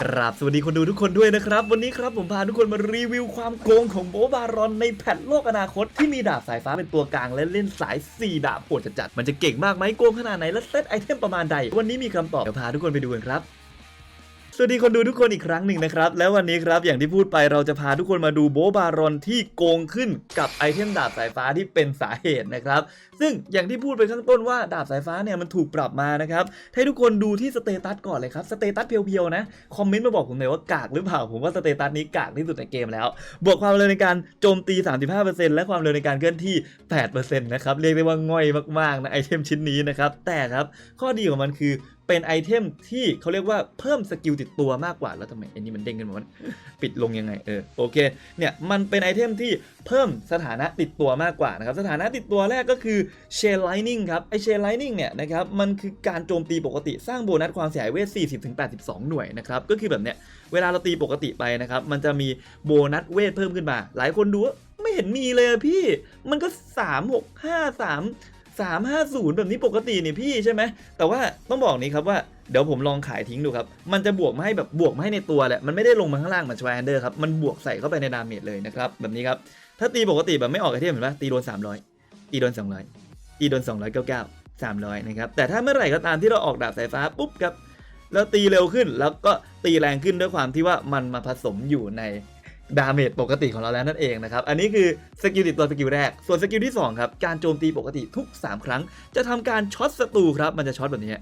ครับสวัสดีคนดูทุกคนด้วยนะครับ วันนี้ครับผมพาทุกคนมารีวิวความโกงของโบบารอนในแพทโลกอนาคต ที่มีดาบสายฟ้าเป็นตัวกลางและเล่นสาย 4 ดาบโหดจัดๆมันจะเก่งมากไหมโกงขนาดไหนและเซตไอเทมประมาณใด วันนี้มีคำตอบเดี๋ยวพาทุกคนไปดูกันครับ วัสดีคนดูทุกคนอีกครั้งหนึ่งนะครับ แล้ววันนี้ครับอย่างที่พูดไปเราจะพาทุกคนมาดูโบบารอนที่โกงขึ้นกับไอเทมดาบสายฟ้าที่เป็นสาเหตุนะครับ ซึ่งอย่างที่พูดไปข้างต้นว่าดาบสายฟ้าเนี่ยมันถูกปรับมานะครับให้ทุกคนดูที่สเตตัสก่อนเลยครับสเตตัสเพียวๆนะคอมเมนต์มาบอกผมหน่อยว่ากากหรือเปล่าผมว่าสเตตัสนี้กากที่สุดในเกมแล้ว บวกความเร็วในการโจมตี 35%และความเร็วในการเคลื่อนที่ 8%นะครับเรียกได้ว่าง่อยมากๆนะไอเทมชิ้นนี้นะครับแต่ครับข้อดีของมันคือ เป็นไอเทมที่เขาเรียกว่าเพิ่มสกิลติดตัวมากกว่าแล้วทำไมไอ้นี่มันเด้งกันหมดปิดลงยังไงเออโอเคเนี่ยมันเป็นไอเทมที่เพิ่มสถานะติดตัวมากกว่านะครับสถานะติดตัวแรกก็คือเชนไลนิ่งครับไอเชนไลนิ่งเนี่ยนะครับมันคือการโจมตีปกติสร้างโบนัสความเสียหายเวท 40-82 หน่วยนะครับก็คือแบบเนี้ยเวลาเราตีปกติไปนะครับมันจะมีโบนัสเวทเพิ่มขึ้นมา หลายคนดูว่าไม่เห็นมีเลยพี่ มันก็ 3 6 5 3 350 แบบนี้ปกตินี่พี่ใช่ไหม แต่ว่าต้องบอกนี้ครับว่าเดี๋ยวผมลองขายทิ้งดูครับ มันจะบวกมาให้แบบบวกมาให้ในตัวแหละ มันไม่ได้ลงมาข้างล่างเหมือนชวายแอนเดอร์ครับ มันบวกใส่เข้าไปในดาเมจเลยนะครับ แบบนี้ครับ ถ้าตีปกติแบบไม่ออกไอเทมเห็นปะตีโดน 300 ตีโดน 200 ตีโดน 299 300นะครับ แต่ถ้าเมื่อไหร่ก็ตามที่เราออกดาบสายฟ้าปุ๊บครับแล้วตีเร็วขึ้นแล้วก็ตีแรงขึ้นด้วยความที่ว่ามันมาผสมอยู่ใน ดาเมจปกติของเราแล้วนั่นเองนะครับ อันนี้คือสกิลติดตัวสกิลแรก ส่วนสกิลที่ 2 ครับ การโจมตีปกติทุก 3 ครั้ง จะทำการช็อตศัตรูครับ มันจะช็อตแบบนี้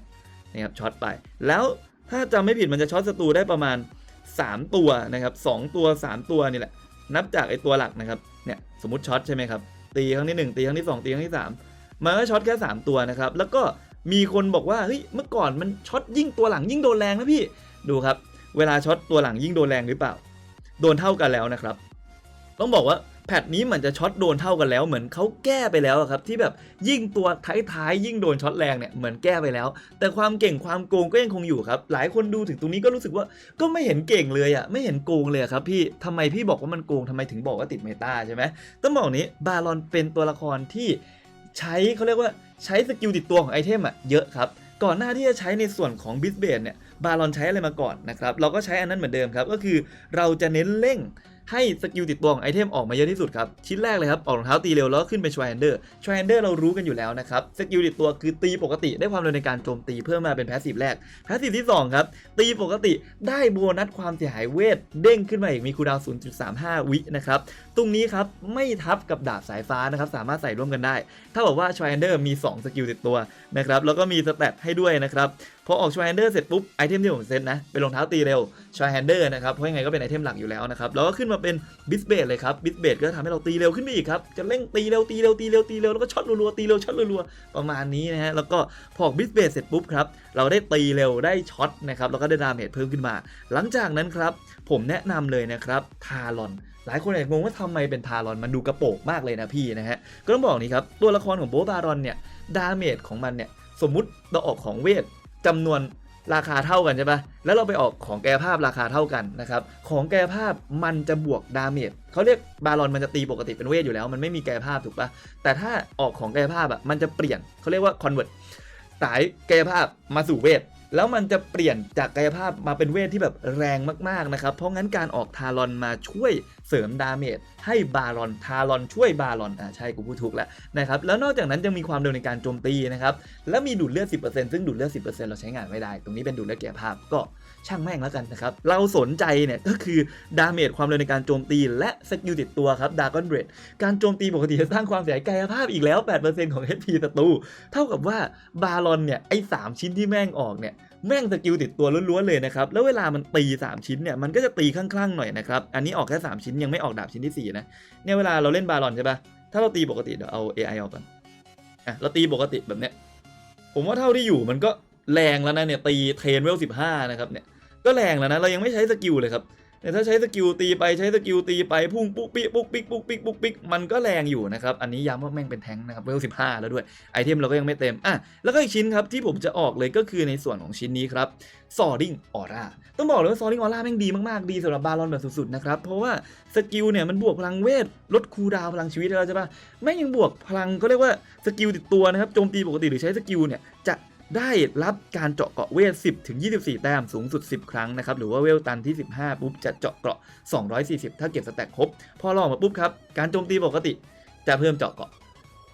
นะครับช็อตไป แล้วถ้าจำไม่ผิดมันจะช็อตศัตรูได้ประมาณ 3 ตัวนะครับสองตัว 3 ตัวนี่แหละ นับจากไอตัวหลักนะครับ เนี่ยสมมติช็อตใช่ไหมครับ ตีครั้งที่ 1 ตีครั้งที่ 2 ตีครั้งที่ 3 มันก็ช็อตแค่ 3 ตัวนะครับ แล้วก็มีคนบอกว่า เฮ้ย เมื่อก่อนมันช็อตยิ่งตัวหลังยิ่งโดนแรงนะพี่ ดูครับ เวลาช็อตตัวหลังยิ่งโดนแรงหรือเปล่า โดนเท่ากันแล้วนะครับ ต้องบอกว่าแพทนี้เหมือนจะช็อตโดนเท่ากันแล้วเหมือนเขาแก้ไปแล้วครับที่แบบยิ่งตัวท้ายๆยิ่งโดนช็อตแรงเนี่ยเหมือนแก้ไปแล้ว แต่ความเก่งความโกงก็ยังคงอยู่ครับ หลายคนดูถึงตรงนี้ก็รู้สึกว่าก็ไม่เห็นเก่งเลยอะไม่เห็นโกงเลยครับพี่ทำไมพี่บอกว่ามันโกงทำไมถึงบอกว่าติดเมตาใช่ไหมต้องบอกนี้บารอนเป็นตัวละครที่ใช้เขาเรียกว่าใช้สกิลติดตัวของไอเทมอะเยอะครับก่อนหน้าที่จะใช้ในส่วนของบิสเบนเนี่ย บารอนใช้อะไรมาก่อนนะครับเราก็ใช้อันนั้นเหมือนเดิมครับก็คือเราจะเน้นเร่งให้สกิลติดตัวของไอเทมออกมาเยอะที่สุดครับ ชิ้นแรกเลยครับออกรองเท้าตีเร็วแล้วขึ้นเป็นชวายแอนเดอร์ชวายแอนเดอร์เรารู้กันอยู่แล้วนะครับ สกิลติดตัวคือตีปกติได้ความเร็วในการโจมตีเพิ่มมาเป็นแพสซีฟแรก แพสซีฟที่ 2 ครับ ตีปกติได้โบนัสความเสียหายเวท เด้งขึ้นมาอีกมีคูดาว 0.35 วินะครับ ตรงนี้ครับไม่ทับกับดาบสายฟ้านะครับสามารถใส่ร่วมกันได้ ถ้าบอกว่าชวายแอนเดอร์มี 2 สกิลติดตัวนะครับแล้วก็มีสเตตให้ด้วยนะครับพอออกชวายแอนเดอร์เสร็จปุ๊บไอเทมที่ผมเซตนะเป็นรองเท้าตีเร็วชวายแอนเดอร์นะครับเพราะยังไงก็เป็นไอเทมหลักอยู่แล้วนะครับแล้วก็ขึ้นมาเป็นบิสเบดเลยครับบิสเบดก็ทำให้เราตีเร็วขึ้นไปอีกครับจะเร่งตีเร็วตีเร็วตีเร็วตีเร็วแล้วก็ช็อตรัวๆตีเร็วช็อตรัวๆประมาณนี้นะฮะแล้วก็พอบิสเบดเสร็จปุ๊บครับเราได้ตีเร็วได้ช็อตนะครับแล้วก็ได้ดาเมจเพิ่มขึ้นมา หลังจากนั้นครับผมแนะนำเลยนะครับทารอน หลายคนอาจจะงงว่าทำไมเป็นทารอนมันดูกระโปงมากเลยนะพี่นะฮะ ก็ต้องบอกนี้ครับ ตัวละครของโบบารอนเนี่ย ดาเมจของมันเนี่ย สมมุติเราออกของเวทจำนวนราคาเท่ากันใช่ปะแล้วเราไปออกของแกภาพราคาเท่ากันนะครับ ของแกภาพมันจะบวกดาเมจเขาเรียกบารอนมันจะตีปกติเป็นเวทอยู่แล้ว มันไม่มีแกภาพถูกปะแต่ถ้าออกของแกภาพอะมันจะเปลี่ยนเขาเรียกว่าคอนเวิร์ตสายแกายภาพมาสู่เวท แล้วมันจะเปลี่ยนจากกายภาพมาเป็นเวทที่แบบแรงมากๆนะครับ เพราะงั้นการออกทารอนมาช่วยเสริมดาเมจให้บารอนทารอนช่วยบารอนอ่าใช่กูพูดถูกแล้วนะครับแล้วนอกจากนั้นยังมีความเร็วในการโจมตีนะครับแล้วมีดูดเลือด 10%ซึ่งดูดเลือด 10%เราใช้งานไม่ได้ ตรงนี้เป็นดูดเลือดกายภาพก็ช่างแม่งแล้วกันนะครับ เราสนใจเนี่ยก็คือดาเมจความเร็วในการโจมตีและสกิลติดตัวครับดากอนเบรดการโจมตีปกติจะสร้างความเสียหายกายภาพอีกแล้ว 8%ของ HP ศัตรู เท่ากับว่าบารอนเนี่ยไอ้3ชิ้นที่แม่งออกเนี่ย แม่งสกิลติดตัวล้วนๆเลยนะครับ แล้วเวลามันตี 3 ชิ้นเนี่ย มันก็จะตีคลั่งๆหน่อยนะครับ อันนี้ออกแค่ 3 ชิ้นยังไม่ออกดาบชิ้นที่ 4 นะ เนี่ยเวลาเราเล่นบาลอนใช่ปะถ้าเราตีปกติเดี๋ยวเอา AI ออกก่อน อะ เราตีปกติแบบเนี้ย ผมว่าเท่าที่อยู่มันก็แรงแล้วนะเนี่ยตีเทนเวล15นะครับเนี่ย ก็แรงแล้วนะ เรายังไม่ใช้สกิลเลยครับ เนี่ถ้าใช้สกิลตีไปใช้สกิลตีไปพุ่งปุ๊กปิ๊กปุ๊กปิ๊กปุ๊กปิ๊กปุ๊กปิ๊กมันก็แรงอยู่นะครับ อันนี้ย้ำว่าแม่งเป็นแท้งนะครับเวล15แล้วด้วย ไอเทมเราก็ยังไม่เต็มอะแล้วก็อีกชิ้นครับที่ผมจะออกเลยก็คือในส่วนของชิ้นนี้ครับซอริงออร่าต้องบอกเลยว่าซอริงออร่าแม่งดีมากๆ ดีสำหรับบารอนแบบสุดๆนะครับ เพราะว่าสกิลเนี่ยมันบวกพลังเวท ลดคูลดาวพลังชีวิตเราใช่ปะแม่งยังบวกพลังก็เรียกว่าสกิลติดตัวนะครับโจมตีปกติหรือใช้สกิลเนี่ยจะ ได้รับการเจาะเกาะเวท 10 ถึง 24 แต้มสูงสุด 10 ครั้งนะครับ หรือว่าเวลตันที่ 15 ปุ๊บ จะเจาะเกราะ 240 ถ้าเก็บสแต็กครบ พอลองมาปุ๊บครับ การโจมตีปกติจะเพิ่มเจาะเกาะ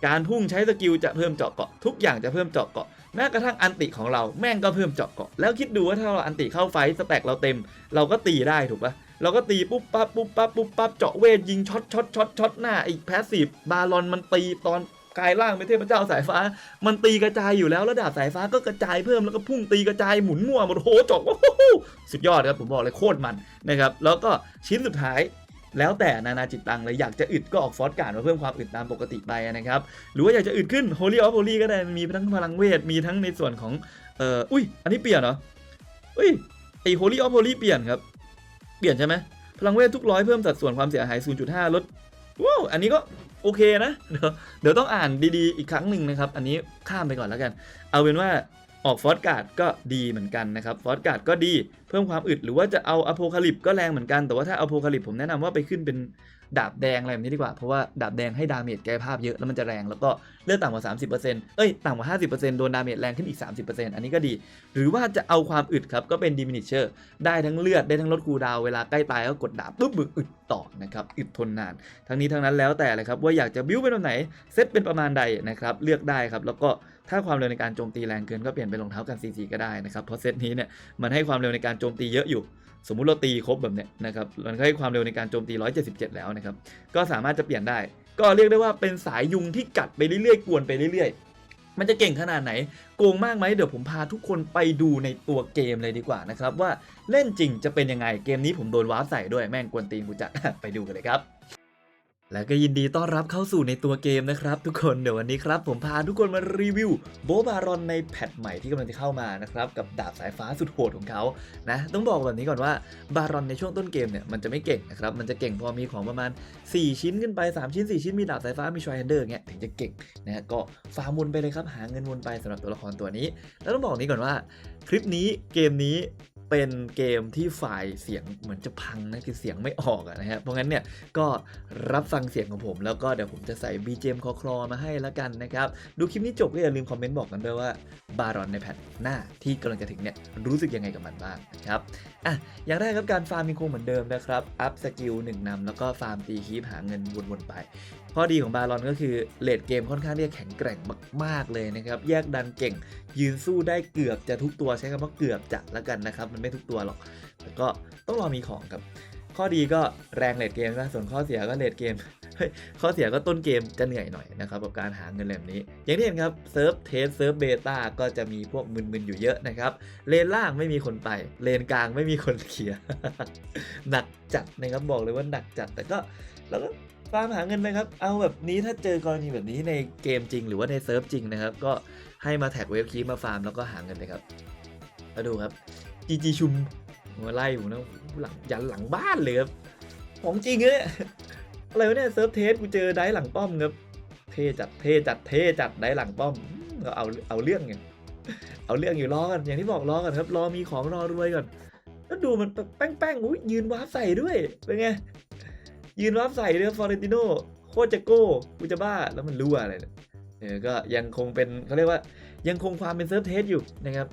การพุ่งใช้สกิลจะเพิ่มเจาะเกาะ ทุกอย่างจะเพิ่มเจาะเกาะ แม้กระทั่งอันติของเราแม่งก็เพิ่มเจาะเกาะ แล้วคิดดูว่าถ้าเราอันติเข้าไฟสแต็กเราเต็ม เราก็ตีได้ถูกปะเราก็ตีปุ๊บปั๊บปุ๊บปั๊บปุ๊บปั๊บเจาะเวทยิงช็อตช็อตช็อตช็อตหน้าไอ้แพสซีฟบาลอนมันตีตอน กายร่างเป็นเทพเจ้าสายฟ้า มันตีกระจายอยู่แล้วแล้วดาบสายฟ้าก็กระจายเพิ่มแล้วก็พุ่งตีกระจายหมุนมั่วหมดโหจอ้โหสุดยอดครับผมบอกเลยโคตรมันนะครับแล้วก็ชิ้นสุดท้ายแล้วแต่นานาจิตตังเลยอยากจะอึดก็ออกฟอสการ์ดมาเพิ่มความอึดตามปกติไปนะครับ หรือว่าอยากจะอึดขึ้น Holy of Holy ก็ได้มีทั้งพลังเวท มีทั้งในส่วนของเอ่ออุ้ย อันนี้เปลี่ยนเหรออุ้ยไอ Holy of Holy เปลี่ยนครับ เปลี่ยนใช่ไหมพลังเวททุกร้อยเพิ่มสัดส่วนความเสียหาย 0.5 ลดว้าวอันนี้ก็ โอเคนะ เดี๋ยวเดี๋ยวต้องอ่านดีๆ อีกครั้งหนึ่งนะครับ อันนี้ข้ามไปก่อนแล้วกัน เอาเป็นว่าออกฟอสการ์ดก็ดีเหมือนกันนะครับฟอสการ์ดก็ดีเพิ่มความอึดหรือว่าจะเอาอโพคาลิปก็แรงเหมือนกันแต่ว่าถ้าอโพคาลิปผมแนะนำว่าไปขึ้นเป็น ดาบแดงอะไรแบบนี้ดีกว่า เพราะว่าดาบแดงให้ดาเมจแก้ภาพเยอะแล้วมันจะแรงแล้วก็เลือดต่ำกว่า 30%เอ้ยต่ำกว่า 50%โดนดาเมจแรงขึ้นอีก 30%อันนี้ก็ดี หรือว่าจะเอาความอึดครับ ก็เป็นดิมินิเชอร์ได้ทั้งเลือดได้ทั้งลดคูลดาวเวลาใกล้ตายก็กดดาบปุ๊บบึกอึดต่อนะครับอึดทนนาน ทั้งนี้ทั้งนั้นแล้วแต่เลยครับว่าอยากจะบิ้วเป็นแบบไหนเซตเป็นประมาณใดนะครับเลือกได้ครับแล้วก็ถ้าความเร็วในการโจมตีแรงเกินก็เปลี่ยนเป็นรองเท้ากันซีซีก็ได้นะครับเพราะเซตนี้เนี่ยมันให้ความเร็วในการโจมตีเยอะอยู่ สมมุติเราตีครบแบบเนี้ยนะครับมันก็ให้ความเร็วในการโจมตี 177 แล้วนะครับ ก็สามารถจะเปลี่ยนได้ ก็เรียกได้ว่าเป็นสายยุงที่กัดไปเรื่อยๆ กวนไปเรื่อยๆ มันจะเก่งขนาดไหน โกงมากไหมเดี๋ยวผมพาทุกคนไปดูในตัวเกมเลยดีกว่านะครับ ว่าเล่นจริงจะเป็นยังไงเกมนี้ผมโดนวาร์ปใส่ด้วยแม่งกวนตีนกูจัดไปดูกันเลยครับ และก็ยินดีต้อนรับเข้าสู่ในตัวเกมนะครับทุกคนเดี๋ยววันนี้ครับ ผมพาทุกคนมารีวิวโบบารอนในแพทใหม่ที่กำลังจะเข้ามานะครับกับดาบสายฟ้าสุดโหดของเขานะต้องบอกแบบนี้ก่อนว่าบารอนในช่วงต้นเกมเนี่ยมันจะไม่เก่งนะครับมันจะเก่งพอมีของประมาณ 4 ชิ้นขึ้นไป 3 ชิ้น 4 ชิ้นมีดาบสายฟ้ามีชอยแฮนเดอร์เงี้ยถึงจะเก่งนะฮะก็ฟาร์มวนไปเลยครับหาเงินวนไปสำหรับตัวละครตัวนี้ แล้วต้องบอกนี้ก่อนว่า คลิปนี้เกมนี้ เป็นเกมที่ฝ่ายเสียงเหมือนจะพังนะคือเสียงไม่ออกอะนะฮะเพราะงั้นเนี่ยก็รับฟังเสียงของผม แล้วก็เดี๋ยวผมจะใส่ BGM คอคลอมาให้แล้วกันนะครับ ดูคลิปนี้จบก็อย่าลืมคอมเมนต์บอกกันด้วยว่า บารอนในแพทหน้าที่กำลังจะถึงเนี่ยรู้สึกยังไงกับมันบ้างนะครับอะอย่างแรกครับการฟาร์มยังคงเหมือนเดิมนะครับอัพสกิลหนึ่งนำแล้วก็ฟาร์มตีคีปหาเงินวนๆไปข้อดีของบารอนก็คือเลดเกมค่อนข้างที่จะแข็งแกร่งมาก ๆ เลยนะครับ แยกดันเก่ง ยืนสู้ได้เกือบจะทุกตัวใช้คำว่าเกือบจะแล้วกันนะครับ มันไม่ทุกตัวหรอกแต่ก็ต้องรอมีของครับ ข้อดีก็แรงเลดเกมนะส่วนข้อเสียก็เลดเกม ข้อเสียก็ต้นเกมจะเหนื่อยหน่อยนะครับกับการหาเงินแบบนี้ อย่างที่เห็นครับเซิร์ฟเทสเซิร์ฟเบต้าก็จะมีพวกมึนๆอยู่เยอะนะครับ เลนล่างไม่มีคนไป เลนกลางไม่มีคนเคลียหนักจัดนะครับบอกเลยว่าหนักจัดแต่ก็เราก็ฟาร์มหาเงินไปครับ เอาแบบนี้ถ้าเจอกรณีแบบนี้ในเกมจริง หรือว่าในเซิร์ฟจริงนะครับ ก็ให้มาแท็กเวฟคีมาฟาร์มแล้วก็หาเงินเลยครับมาดูครับจีจีชุมมาไล่ผมนะโอ้โหลังยันหลังบ้านเลยครับของจริงเลย อะไรวะเนี่ยเซิร์ฟเทสกูเจอได้หลังป้อมครับเทจัดเทจัดเทจัดได้หลังป้อมก็เอาเอาเรื่องไงเอาเรื่องอยู่รอกันอย่างที่บอกรอกันครับ รอมีของรอรวยก่อนแล้วดูมันแป้งแป้งๆอุ้ยยืนวาร์ปใส่ด้วยเป็นไงยืนวาร์ปใส่เรือฟอร์เรนติโนโคจะโก้กูจะบ้าแล้วมันรั่วอะไรเนี่ยก็ยังคงเป็นเขาเรียกว่ายังคงความเป็นเซิร์ฟเทสอยู่นะครับ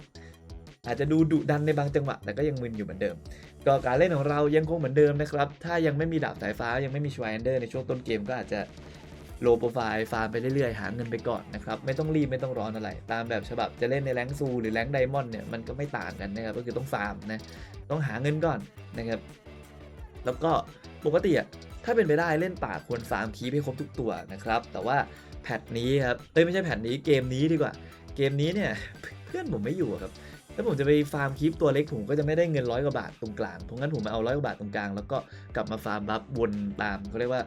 อาจจะดูดุดันในบางจังหวะแต่ก็ยังมึนอยู่เหมือนเดิม ก็การเล่นของเรายังคงเหมือนเดิมนะครับ ถ้ายังไม่มีดาบสายฟ้ายังไม่มีชวายแอนเดอร์ในช่วงต้นเกมก็อาจจะโลโปรไฟล์ฟาร์มไปเรื่อยๆ หาเงินไปก่อนนะครับ ไม่ต้องรีบไม่ต้องร้อนอะไร ตามแบบฉบับจะเล่นในแรงซูหรือแรงไดมอนด์เนี่ยมันก็ไม่ต่างกันนะครับก็คือต้องฟาร์มนะต้องหาเงินก่อนนะครับ แล้วก็ปกติอะถ้าเป็นไปได้เล่นป่าควรฟาร์มคีปให้ครบทุกตัวนะครับ แต่ว่าแพทนี้ครับเอ้ยไม่ใช่แพทนี้เกมนี้ดีกว่า เกมนี้เนี่ยเพื่อนผมไม่อยู่ครับ ถ้าผมจะไปฟาร์มคีปตัวเล็กผมก็จะไม่ได้เงินร้อยกว่าบาทตรงกลาง เพราะงั้นผมมาเอาร้อยกว่าบาทตรงกลาง แล้วก็กลับมาฟาร์มบัฟวนตามเขาเรียกว่า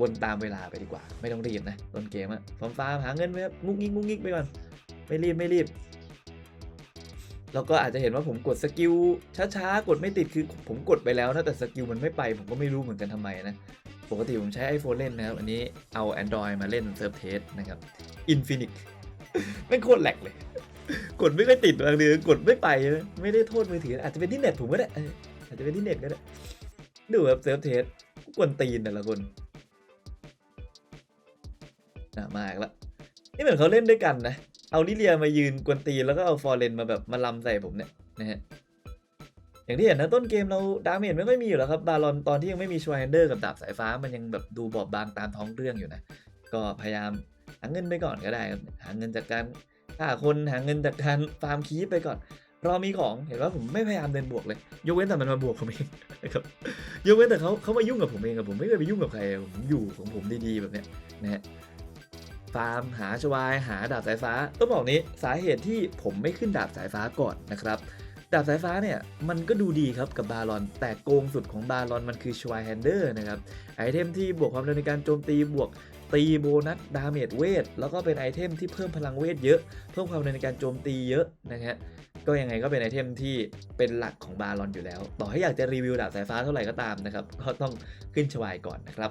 วนตามเวลาไปดีกว่า ไม่ต้องรีบนะต้นเกมอะฟาร์มฟาร์มหาเงินไปครับงุกงิกงุกงิกไปก่อนไม่รีบไม่รีบแล้วก็อาจจะเห็นว่าผมกดสกิลช้าๆ กดไม่ติดคือผมกดไปแล้วนะแต่สกิลมันไม่ไป ผมก็ไม่รู้เหมือนกันทำไมนะ ปกติผมใช้ iPhone เล่นนะครับ อันนี้เอา Android มาเล่นเซิร์ฟเทสนะครับ Infinix ไม่โคตรแหลกเลย กดไม่ค่อยติดบางทีกดไม่ไปนะไม่ได้โทษมือถืออาจจะเป็นที่เน็ตผมก็ได้อาจจะเป็นที่เน็ตก็ได้ดูครับเซิร์ฟเทสกวนตีนแต่ละคนอะมาอีกแล้วนี่เหมือนเขาเล่นด้วยกันนะ เอาลิเลียมายืนกวนตีนแล้วก็เอาฟอร์เรนมาแบบมาลำใส่ผมเนี่ยนะฮะอย่างที่เห็นนะต้นเกมเราดาเมจไม่ค่อยมีอยู่แล้วครับบาลอนตอนที่ยังไม่มีชวายแฮนเดอร์กับดาบสายฟ้ามันยังแบบดูบอบบางตามท้องเรื่องอยู่นะ ก็พยายามหาเงินไปก่อนก็ได้หาเงินจากการ ฆ่าคนหาเงินจากการฟาร์มคีปไปก่อนเรอมีของเห็นว่าผมไม่พยายามเดินบวกเลย ยกเว้นแต่มันมาบวกผมเองนะครับยกเว้นแต่เขาเขามายุ่งกับผมเองอะผมไม่เคยไปยุ่งกับใครผมอยู่ของผมดีๆแบบเนี้ยนะฮะฟาร์มหาชวายหาดาบสายฟ้าต้องบอกนี้สาเหตุที่ผมไม่ขึ้นดาบสายฟ้าก่อนนะครับดาบสายฟ้าเนี่ยมันก็ดูดีครับกับบาลอน แต่โกงสุดของบาลอนมันคือชวายแฮนเดอร์นะครับไอเทมที่บวกความเร็วในการโจมตีบวก ตีโบนัสดาเมจเวทแล้วก็เป็นไอเทมที่เพิ่มพลังเวทเยอะ เพิ่มความเร็วในการโจมตีเยอะนะฮะก็ยังไงก็เป็นไอเทมที่เป็นหลักของบาลอนอยู่แล้ว ต่อให้อยากจะรีวิวดาบสายฟ้าเท่าไหร่ก็ตามนะครับก็ต้องขึ้นชวายก่อนนะครับ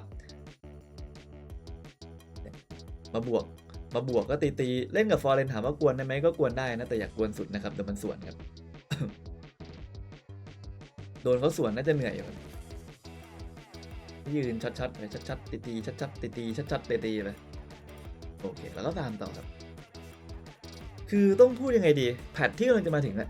มาบวกมาบวกก็ตีตีเล่นกับฟอร์เรนถามว่ากวนได้ไหมก็กวนได้นะแต่อยากกวนสุดนะครับแต่มันส่วนครับโดนเขาสวนน่าจะเหนื่อยอยู่ ยืนชัดๆไปชัดๆตีๆชัดๆตีๆชัดๆตีๆไปโอเคแล้วก็ตามต่อครับ คือต้องพูดยังไงดีแพทที่กำลังจะมาถึงอะ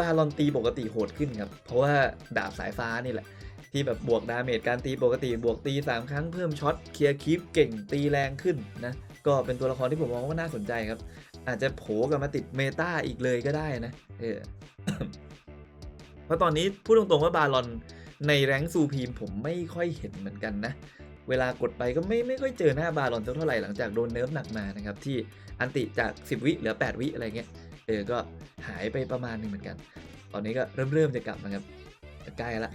บาลอนตีปกติโหดขึ้นครับ เพราะว่าดาบสายฟ้านี่แหละ ที่แบบบวกดาเมจการตีปกติบวกตี 3 ครั้งเพิ่มช็อตเคลียร์คีปเก่งตีแรงขึ้นนะก็เป็นตัวละครที่ผมมองว่าน่าสนใจครับ อาจจะโผล่กลับมาติดเมตาอีกเลยก็ได้นะเออเพราะตอนนี้พูดตรงๆว่าบาลอน ในแรงซูพีมผมไม่ค่อยเห็นเหมือนกันนะ เวลากดไปก็ไม่ไม่ค่อยเจอหน้าบาลอนเท่าไหร่หลังจากโดนเนิร์ฟหนักมานะครับ ที่อันติจาก 10 วิเหลือ 8 วิอะไรเงี้ยเออก็หายไปประมาณหนึงเหมือนกัน ตอนนี้ก็เริ่มเริ่มจะกลับมาครับใกล้ละ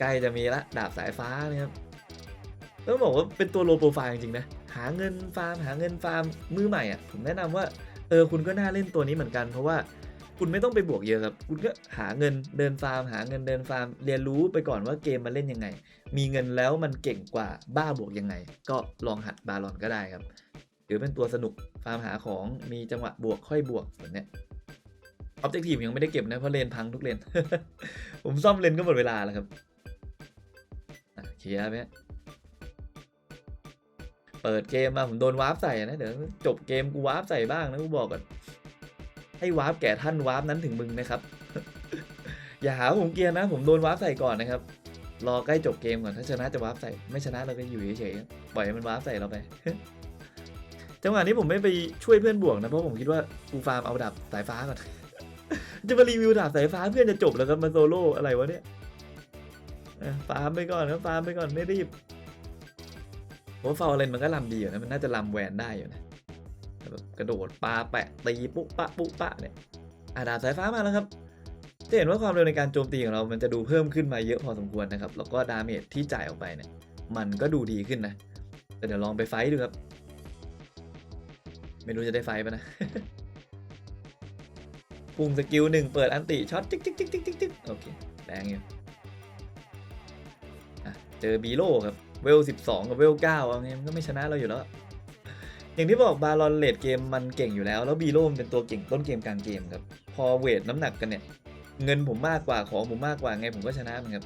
ใกล้จะมีละดาบสายฟ้านะครับต้องบอกว่าเป็นตัวโลโปรไฟล์จริงๆนะหาเงินฟาร์มหาเงินฟาร์มมือใหม่อะผมแนะนำว่าเออคุณก็น่าเล่นตัวนี้เหมือนกันเพราะว่า คุณไม่ต้องไปบวกเยอะครับ คุณก็หาเงินเดินฟาร์ม หาเงินเดินฟาร์ม เรียนรู้ไปก่อนว่าเกมมันเล่นยังไง มีเงินแล้วมันเก่งกว่าบ้าบวกยังไง ก็ลองหัดบาลอนก็ได้ครับ หรือเป็นตัวสนุกฟาร์มหาของมีจังหวะบวกค่อยบวกแบบเนี้ยออบเจกตีฟยังไม่ได้เก็บนะเพราะเลนพังทุกเลน ผมซ่อมเลนก็หมดเวลาแล้วครับเคลียร์ไหมเปิดเกมมาผมโดนวาร์ปใส่นะเดี๋ยวจบเกมกูวาร์ปใส่บ้างนะกูบอกก่อน ให้วาร์ปแก่ท่านวาร์ปนั้นถึงมึงนะครับ อย่าหาผมเกียร์นะ ผมโดนวาร์ปใส่ก่อนนะครับ รอใกล้จบเกมก่อนถ้าชนะจะวาร์ปใส่ ไม่ชนะเราก็อยู่เฉยๆปล่อยให้มันวาร์ปใส่เราไปจังหวะนี้ผมไม่ไปช่วยเพื่อนบวกนะเพราะผมคิดว่ากูฟาร์มเอาดาบสายฟ้าก่อนจะมารีวิวดาบสายฟ้าเพื่อนจะจบแล้วครับมาโซโล่อะไรวะเนี่ยฟาร์มไปก่อนครับฟาร์มไปก่อนไม่รีบผมฟาวเลนมันก็ลำดีอยู่นะมันน่าจะลำแวนได้อยู่นะ กระโดดปาแปะตีปุ๊ปะปุ๊ปะเนี่ยอะดาบสายฟ้ามาแล้วครับจะเห็นว่าความเร็วในการโจมตีของเรามันจะดูเพิ่มขึ้นมาเยอะพอสมควรนะครับ แล้วก็ดาเมจที่จ่ายออกไปเนี่ย มันก็ดูดีขึ้นนะ แต่เดี๋ยวลองไปไฟดูครับ ไม่รู้จะได้ไฟปะนะ ปุ่มสกิลหนึ่งเปิดอันติช็อตจิ๊กจิ๊กจิ๊กจิ๊กจิ๊กโอเค แรงอยู่เจอบีโร่ครับ เวล 12 กับเวล9เอาไงมันก็ไม่ชนะเราอยู่แล้ว อย่างที่บอกบาลอนเลดเกมมันเก่งอยู่แล้ว แล้วบีโร่มันเป็นตัวเก่งต้นเกมกลางเกมครับ พอเวทน้ำหนักกันเนี่ย เงินผมมากกว่าของผมมากกว่าไงผมก็ชนะมันครับ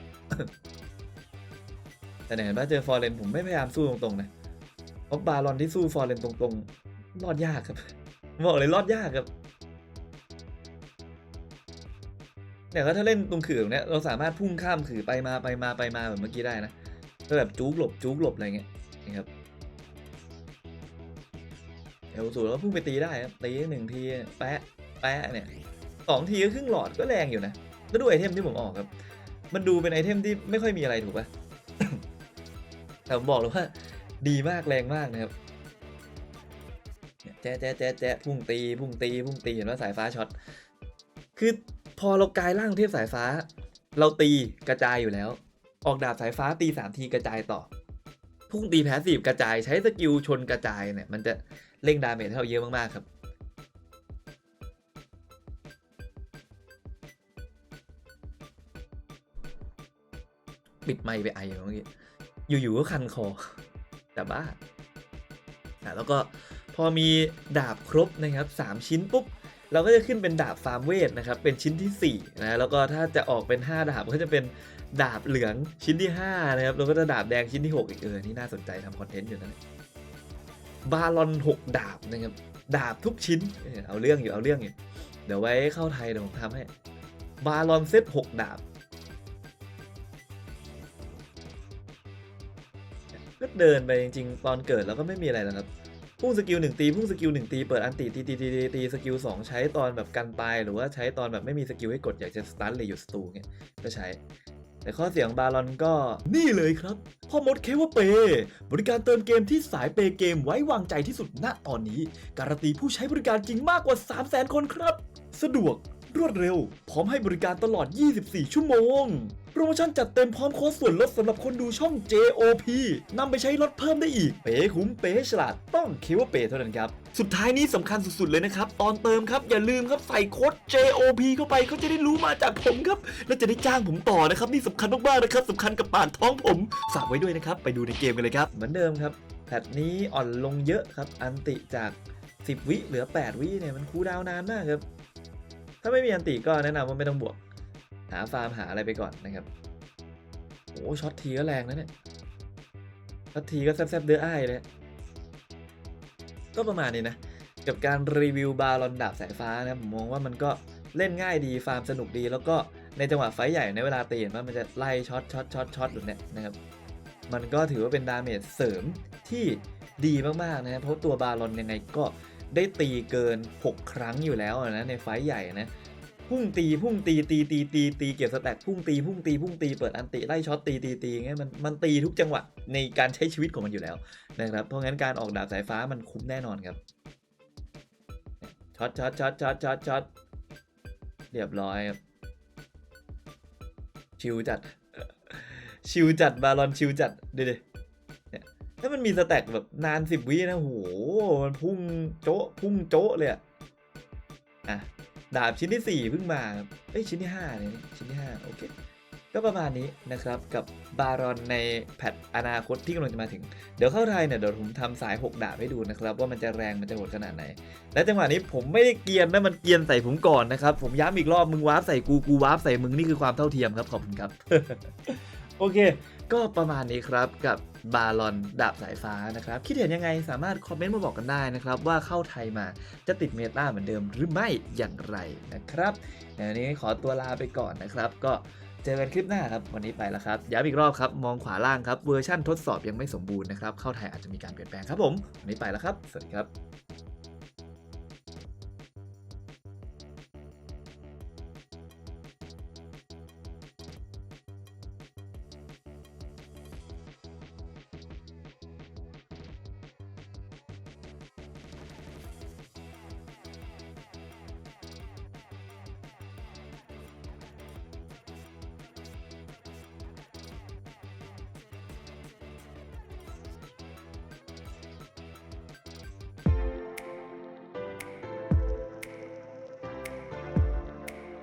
แต่เนี่ยเห็นว่าเจอฟอร์เรนผมไม่พยายามสู้ตรงๆนะเพราะบาลอนที่สู้ฟอร์เรนตรงๆ รอดยากครับ บอกเลยรอดยากครับเนี่ยก็ถ้าเล่นตรงขื่อแบบเนี้ยเราสามารถพุ่งข้ามขื่อไปมาไปมาไปมาแบบเมื่อกี้ได้นะก็แบบจุกหลบจุกหลบอะไรเงี้ยนะครับ ลสูแล้วก็พุ่งไปตีได้ครับตีหนึ่งทีแปะแปะเนี่ยสองทีก็ครึ่งหลอดก็แรงอยู่นะแล้วดูไอเทมที่ผมออกครับ มันดูเป็นไอเทมที่ไม่ค่อยมีอะไรถูกปะแต่ผมบอกเลยว่า ดีมากแรงมากนะครับแจ๊ะแจ๊ะแจ๊ะแจ๊ะพุ่งตีพุ่งตีพุ่งตีเห็นว่าสายฟ้าช็อตคือพอเรากลายร่างเทพสายฟ้า เราตีกระจายอยู่แล้ว ออกดาบสายฟ้าตีสามทีกระจายต่อพุ่งตีแพสซีฟกระจายใช้สกิลชนกระจายเนี่ยมันจะ เร่งดาเมจให้เราเยอะมากๆครับปิดไมค์ไปไอเมื่อกี้อยู่ๆก็คันคอ แต่บ้าแล้วก็พอมีดาบครบนะครับ 3 ชิ้นปุ๊บ เราก็จะขึ้นเป็นดาบฟาร์มเวทนะครับ เป็นชิ้นที่4นะแล้วก็ถ้าจะออกเป็น 5 ดาบก็จะเป็นดาบเหลืองชิ้นที่5นะครับแล้วก็จะดาบแดงชิ้นที่ 6 อีกเออนี่น่าสนใจทำคอนเทนต์อยู่นะ บาลอน6ดาบนะครับดาบทุกชิ้น เอาเรื่องอยู่เอาเรื่องอยู่ เดี๋ยวไว้เข้าไทยเดี๋ยวผมทำให้ บาลอนเซตหกดาบ ก็เดินไปจริงๆ ตอนเกิดแล้วก็ไม่มีอะไรแล้วครับ พุ่งสกิลหนึ่งตี พุ่งสกิลหนึ่งตี เปิดอันตีตีตีตีตีตีสกิลสองใช้ตอนแบบกันตาย หรือว่าใช้ตอนแบบไม่มีสกิลให้กดอยากจะสตันหรือหยุดสตูเงี้ยก็ใช้ แต่ข้อเสียงบาลอนก็ นี่เลยครับ พ่อมดเคว่าเปย์บริการเติมเกมที่สายเปย์เกมไว้วางใจที่สุดณตอนนี้ การันตีผู้ใช้บริการจริงมากกว่า 3 0 0 0 0 0 คนครับ สะดวก รวดเร็ว พร้อมให้บริการตลอด 24 ชั่วโมง โปรโมชั่นจัดเต็มพร้อมโค้ดส่วนลดสำหรับคนดูช่อง JOP นำไปใช้ลดเพิ่มได้อีก เป๋คุ้มเป๋ฉลาดต้องคิดว่าเป๋เท่านั้นครับ สุดท้ายนี้สำคัญสุดๆเลยนะครับ ตอนเติมครับอย่าลืมครับใส่โค้ด JOP เข้าไปเขาจะได้รู้มาจากผมครับ และจะได้จ้างผมต่อนะครับนี่สำคัญมากๆนะครับสำคัญกับป่ากท้องผมฝากไว้ด้วยนะครับไปดูในเกมกันเลยครับเหมือนเดิมครับแพทนี้อ่อนลงเยอะครับ อันติจาก 10 วิเหลือ 8 วิเนี่ยมันคูลดาวนานมากครับาไม่มีอันติก็แนะนำว่าไม่ต้องบวก หาฟาร์มหาอะไรไปก่อนนะครับโอ้ช็อตทีก็แรงนะเนี่ยช็อตทีก็แซ่บๆเดืออ้ายเลยก็ประมาณนี้นะกับการรีวิวบาลอนดาบสายฟ้านะผมมองว่ามันก็เล่นง่ายดีฟาร์มสนุกดี แล้วก็ในจังหวะไฟใหญ่ในเวลาตีเห็นว่ามันจะไล่ช็อตช็อตช็อตช็อตแบบเนี้ยนะครับมันก็ถือว่าเป็นดาเมจเสริมที่ดีมากๆนะครับเพราะตัวบาลอนยังไงก็ ได้ตีเกิน 6 ครั้งอยู่แล้วนะในไฟใหญ่นะพุ่งตีพุ่งตีตีตีตีตีเก็บสแต็กพุ่งตีพุ่งตีพุ่งตีเปิดอันติไล่ช็อตตีตีตีงเงี้ยมันมันตีทุกจังหวะในการใช้ชีวิตของมันอยู่แล้วนะครับเพราะงั้นการออกดาบสายฟ้ามันคุ้มแน่นอนครับช็อตช็อตช็อตช็อตช็อตช็อตเรียบร้อยครับชิวจัดชิวจัดบาลอนชิวจัดดูดิเนี่ย ถ้ามันมีสแต็กแบบนานสิบวินะโหมันพุ่งโจ๊ะพุ่งโจ๊ะเลยอะอะดาบชิ้นที่ 4 เพิ่งมาเอ้ยชิ้นที่5เนี่ยชิ้นที่ 5 โอเค ก็ประมาณนี้นะครับกับบารอนในแพทอนาคตที่กำลังจะมาถึง เดี๋ยวเข้าไทยเนี่ยเดี๋ยวผมทำสาย 6 ดาบให้ดูนะครับ ว่ามันจะแรงมันจะโหดขนาดไหน และจังหวะนี้ผมไม่ได้เกียนนะมันเกียนใส่ผมก่อนนะครับ ผมย้ำอีกรอบมึงวาร์ปใส่กูกูวาร์ปใส่มึงนี่คือความเท่าเทียมครับขอบคุณครับ โอเค ก็ประมาณนี้ครับกับบาลอนดาบสายฟ้านะครับ คิดเห็นยังไงสามารถคอมเมนต์มาบอกกันได้นะครับ ว่าเข้าไทยมาจะติดเมตาเหมือนเดิมหรือไม่อย่างไรนะครับในวันนี้ขอตัวลาไปก่อนนะครับ ก็เจอกันคลิปหน้าครับ วันนี้ไปแล้วครับย้ำอีกรอบครับ มองขวาล่างครับเวอร์ชั่นทดสอบยังไม่สมบูรณ์นะครับเข้าไทยอาจจะมีการเปลี่ยนแปลงครับผมวันนี้ไปแล้วครับ สวัสดีครับ